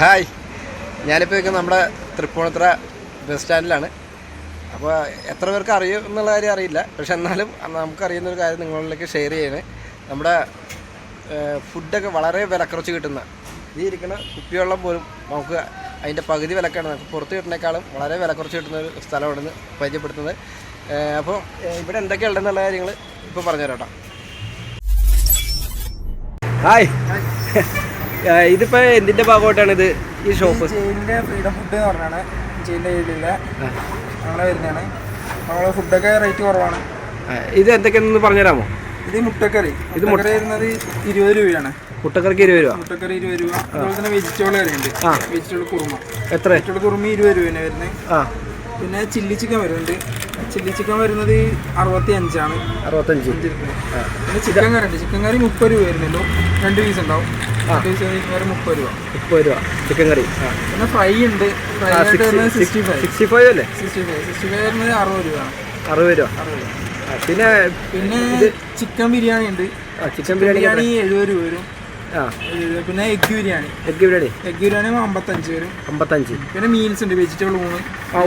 Hi. ഞാനിപ്പോൾ നിൽക്കുന്നത് നമ്മുടെ തൃപ്പൂണിത്തുറ ബസ് സ്റ്റാൻഡിലാണ്. അപ്പോൾ എത്ര പേർക്ക് അറിയും എന്നുള്ള കാര്യം അറിയില്ല. പക്ഷെ എന്നാലും നമുക്കറിയുന്ന ഒരു കാര്യം നിങ്ങളിലേക്ക് ഷെയർ ചെയ്യണേ. നമ്മുടെ ഫുഡൊക്കെ വളരെ വിലക്കുറച്ച് കിട്ടുന്ന ഈ ഇരിക്കുന്ന കുപ്പിവെള്ളം പോലും നമുക്ക് അതിന്റെ പകുതി വിലക്കാണ്. നമുക്ക് പുറത്ത് കിട്ടുന്നേക്കാളും വളരെ വിലക്കുറച്ച് കിട്ടുന്ന ഒരു സ്ഥലമാണെന്ന് പരിചയപ്പെടുത്തുന്നത്. അപ്പോൾ ഇവിടെ ഇവിടെ എന്തൊക്കെയുണ്ടെന്നുള്ള കാര്യങ്ങൾ ഇപ്പോൾ പറഞ്ഞുതരാം കേട്ടോ. ഹായ്. ഇതിപ്പോൾ എന്തിന്റെ ഭാഗമായിട്ടാണ് ഇത് ഈ ഷോപ്പ് ജയിലിന്റെ ഫ്രീഡം ഫുഡ് എന്ന് പറഞ്ഞാണ്. ജയിലിന്റെ കീഴിലുള്ള. അങ്ങനെ വരുന്നതാണ്. നമ്മളെ ഫുഡൊക്കെ റേറ്റ് കുറവാണ്. ഇത് എന്തൊക്കെയാണെന്ന് പറഞ്ഞുതരാമോ? ഇത് മുട്ടക്കറി. ഇത് മുട്ടക്കറി വരുന്നത് ഇരുപത് രൂപയാണ്. മുട്ടക്കറിക്ക് ഇരുപത് രൂപ? മുട്ടക്കറി ഇരുപത് രൂപ. അതുപോലെ തന്നെ വെജിറ്റബിൾ കറിയുണ്ട്. വെജിറ്റബിൾ കുറുമ. എത്ര? വെജിറ്റബിൾ കുറുമ ഇരുപത് രൂപയാണ് വരുന്നത് ആ. പിന്നെ ചില്ലി ചിക്കൻ വരുന്നുണ്ട്. ചില്ലി ചിക്കൻ വരുന്നത് അറുപത്തി അഞ്ചാണ് അറുപത്തഞ്ച് പിന്നെ ചിക്കൻ കറി ഉണ്ട്. ചിക്കൻ കറി മുപ്പത് രൂപ വരുന്നുള്ളൂ. രണ്ട് പീസ് ഉണ്ടാവും. ചിക്കൻ മുപ്പത് രൂപ. മുപ്പത് രൂപ. ചിക്കൻ കറി. പിന്നെ ഫ്രൈ ഉണ്ട്. സിക്സ്റ്റി ഫൈവ് സിക്സ്റ്റി ഫൈവ് അല്ലേ? സിക്സ്റ്റി ഫൈവ് സിക്സ്റ്റി ഫൈവ് അറുപത് രൂപ. അറുപത് രൂപ. പിന്നെ പിന്നെ ചിക്കൻ ബിരിയാണി ഉണ്ട്. ചിക്കൻ ബിരിയാണി എഴുപത് രൂപ വരും. പിന്നെ egg biryani. Egg biryani. Egg biryani അമ്പത്തഞ്ച് വരും. അമ്പത്തഞ്ച്. പിന്നെ മീൽസ് ഉണ്ട്. വെജിറ്റബിൾ ഊണ്.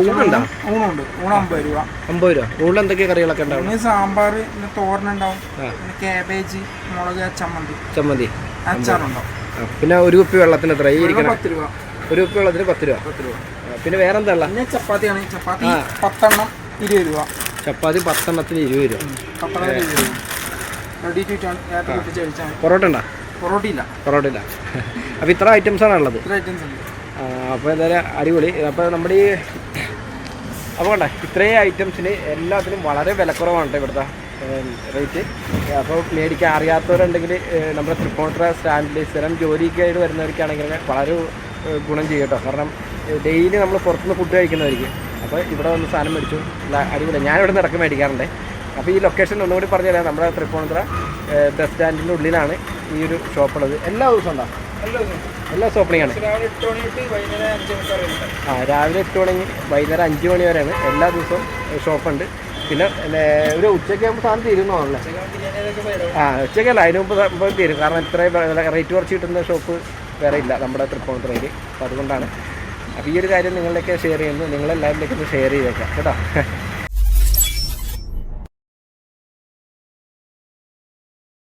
ഊണുണ്ടോ ഊണുണ്ട് ഊണ് അമ്പത് രൂപ. അമ്പത് രൂപ. ഊണിൽ എന്തൊക്കെ കറികളൊക്കെ ഉണ്ടാവും സാമ്പാർ പിന്നെ തോരൻ ഉണ്ടാവും. പിന്നെ കാബേജ് മുളക് ചമ്മന്തി. ചമ്മന്തി. പിന്നെ ഒരു കുപ്പി വെള്ളത്തിന് എത്ര? ഈ ഇരിക്കണം പത്ത് രൂപ. ഒരു കുപ്പി വെള്ളത്തിന് പത്ത് രൂപ. പത്ത് രൂപ. പിന്നെ വേറെ എന്താ ഉള്ള? പിന്നെ ചപ്പാത്തിയാണ്. ചപ്പാത്തി. പത്തെണ്ണം ഇരുപത് രൂപ. ചപ്പാത്തി പത്തെണ്ണത്തിന് ഇരുപത് രൂപ. പത്തെണ്ണം ഇരുപത് രൂപ. റെഡി ടു ആണ് കഴിച്ചാൽ പൊറോട്ട ഉണ്ടോ പൊറോട്ട ഇല്ല പൊറോട്ട ഇല്ല അപ്പോൾ ഇത്ര ഐറ്റംസ് ആണ് ഉള്ളത്? ഇത്ര ഐറ്റംസ് ഉണ്ട്. അപ്പോൾ എന്തായാലും അടിപൊളി. അപ്പോൾ നമ്മുടെ ഈ അപ്പോൾ കണ്ടേ ഇത്രയും ഐറ്റംസിന് എല്ലാത്തിനും വളരെ വിലക്കുറവാണ് കേട്ടോ ഇവിടുത്തെ റേറ്റ് അപ്പോൾ മേടിക്കാൻ അറിയാത്തവരുണ്ടെങ്കിൽ നമ്മുടെ തൃപ്പൂണിത്തുറ സ്റ്റാൻഡിൽ സ്ഥിരം ജോലിക്കായിട്ട് വരുന്നവർക്കാണെങ്കിൽ വളരെ ഗുണം ചെയ്യും കേട്ടോ. കാരണം ഡെയിലി നമ്മൾ പുറത്തുനിന്ന് ഫുഡ് കഴിക്കുന്നവർക്ക്. അപ്പോൾ ഇവിടെ വന്ന് സാധനം മേടിച്ചു. അടിപൊളി. ഞാനിവിടെ നിന്ന് ഇറക്കം മേടിക്കാറുണ്ട്. അപ്പോൾ ഈ ലൊക്കേഷൻ ഒന്നുകൂടി പറഞ്ഞു തരാം. നമ്മുടെ തൃപ്പൂണിത്തുറ ബസ് സ്റ്റാൻഡിന്റെ ഉള്ളിലാണ് ഈ ഒരു ഷോപ്പുള്ളത് എല്ലാ ദിവസവും ഉണ്ടോ? എല്ലാ ദിവസവും. ഓപ്പണിംഗ് ആണ്. ആ രാവിലെ എട്ട് മണി വൈകുന്നേരം അഞ്ച് മണി വരെയാണ്. എല്ലാ ദിവസവും ഷോപ്പുണ്ട് പിന്നെ ഒരു ഉച്ചയ്ക്ക് ആകുമ്പോൾ സാധനം തീരുന്നതാണല്ലേ ആ ഉച്ചയ്ക്കല്ല അതിന് മുമ്പ് തീരും. കാരണം ഇത്രയും റേറ്റ് കുറച്ച് കിട്ടുന്ന ഷോപ്പ് വേറെ ഇല്ല. നമ്മുടെ തൃപ്പൂണിത്തുറയിൽ അപ്പോൾ അതുകൊണ്ടാണ്. അപ്പോൾ ഈ ഒരു കാര്യം നിങ്ങളിലേക്ക് ഷെയർ ചെയ്യുന്നു. നിങ്ങളെല്ലാവരിലേക്കും ഒന്ന് ഷെയർ ചെയ്തേക്കാം. കേട്ടോ?